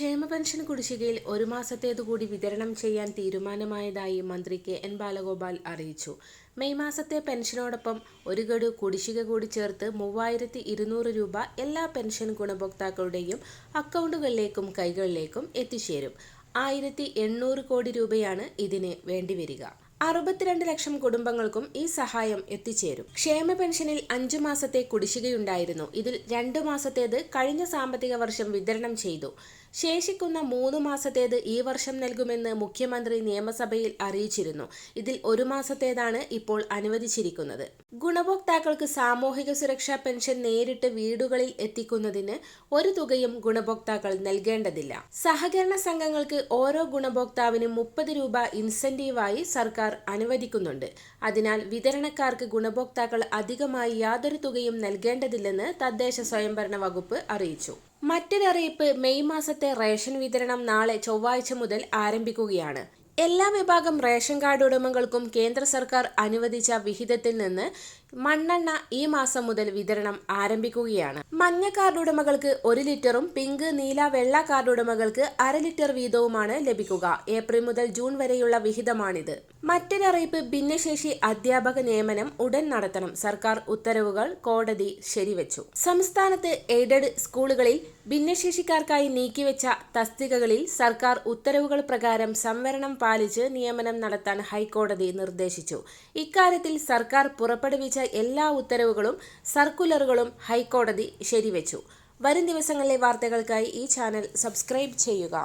ക്ഷേമ പെൻഷൻ കുടിശ്ശികയിൽ ഒരു മാസത്തേത് കൂടി വിതരണം ചെയ്യാൻ തീരുമാനമായതായി മന്ത്രി കെ എൻ ബാലഗോപാൽ അറിയിച്ചു. മെയ് മാസത്തെ പെൻഷനോടൊപ്പം ഒരു ഗഡു കുടിശ്ശിക കൂടി ചേർത്ത് മൂവായിരത്തി ഇരുന്നൂറ് രൂപ എല്ലാ പെൻഷൻ ഗുണഭോക്താക്കളുടെയും അക്കൗണ്ടുകളിലേക്കും കൈകളിലേക്കും എത്തിച്ചേരും. ആയിരത്തി എണ്ണൂറ് കോടി രൂപയാണ് ഇതിന് വേണ്ടിവരിക. അറുപത്തിരണ്ട് ലക്ഷം കുടുംബങ്ങൾക്കും ഈ സഹായം എത്തിച്ചേരും. ക്ഷേമ പെൻഷനിൽ അഞ്ചു മാസത്തെ കുടിശ്ശികയുണ്ടായിരുന്നു. ഇതിൽ രണ്ടു മാസത്തേത് കഴിഞ്ഞ സാമ്പത്തിക വർഷം വിതരണം ചെയ്തു. ശേഷിക്കുന്ന മൂന്ന് മാസത്തേത് ഈ വർഷം നൽകുമെന്ന് മുഖ്യമന്ത്രി നിയമസഭയിൽ അറിയിച്ചിരുന്നു. ഇതിൽ ഒരു മാസത്തേതാണ് ഇപ്പോൾ അനുവദിച്ചിരിക്കുന്നത്. ഗുണഭോക്താക്കൾക്ക് സാമൂഹിക സുരക്ഷാ പെൻഷൻ നേരിട്ട് വീടുകളിൽ എത്തിക്കുന്നതിന് ഒരു തുകയും ഗുണഭോക്താക്കൾ നൽകേണ്ടതില്ല. സഹകരണ സംഘങ്ങൾക്ക് ഓരോ ഗുണഭോക്താവിനും മുപ്പത് രൂപ ഇൻസെന്റീവായി സർക്കാർ അനുവദിക്കുന്നുണ്ട്. അതിനാൽ വിതരണക്കാർക്ക് ഗുണഭോക്താക്കൾ അധികമായി യാതൊരു തുകയും നൽകേണ്ടതില്ലെന്ന് തദ്ദേശ സ്വയംഭരണ വകുപ്പ് അറിയിച്ചു. മറ്റൊരറിയിപ്പ് മെയ് മാസത്തെ റേഷൻ വിതരണം നാളെ ചൊവ്വാഴ്ച മുതൽ ആരംഭിക്കുകയാണ്. എല്ലാ വിഭാഗം റേഷൻ കാർഡ് ഉടമകൾക്കും കേന്ദ്ര സർക്കാർ അനുവദിച്ച വിഹിതത്തിൽ നിന്ന് മണ്ണെണ്ണ ഈ മാസം മുതൽ വിതരണം ആരംഭിക്കുകയാണ്. മഞ്ഞ കാർഡ് ഉടമകൾക്ക് ഒരു ലിറ്ററും പിങ്ക് നീല വെള്ള കാർഡ് ഉടമകൾക്ക് അര ലിറ്റർ വീതവുമാണ് ലഭിക്കുക. ഏപ്രിൽ മുതൽ ജൂൺ വരെയുള്ള വിഹിതമാണിത്. മറ്റൊരറിയിപ്പ് ഭിന്നശേഷി അധ്യാപക നിയമനം ഉടൻ നടത്തണം. സർക്കാർ ഉത്തരവുകൾ കോടതി ശരിവച്ചു. സംസ്ഥാനത്ത് എയ്ഡഡ് സ്കൂളുകളിൽ ഭിന്നശേഷിക്കാർക്കായി നീക്കിവെച്ച തസ്തികകളിൽ സർക്കാർ ഉത്തരവുകൾ പ്രകാരം സംവരണം പാലിച്ച് നിയമനം നടത്താൻ ഹൈക്കോടതി നിർദ്ദേശിച്ചു. ഇക്കാര്യത്തിൽ സർക്കാർ പുറപ്പെടുവിച്ച എല്ലാ ഉത്തരവുകളും സർക്കുലറുകളും ഹൈക്കോടതി ശരിവെച്ചു. വരും ദിവസങ്ങളിലെ വാർത്തകൾക്കായി ഈ ചാനൽ സബ്സ്ക്രൈബ് ചെയ്യുക.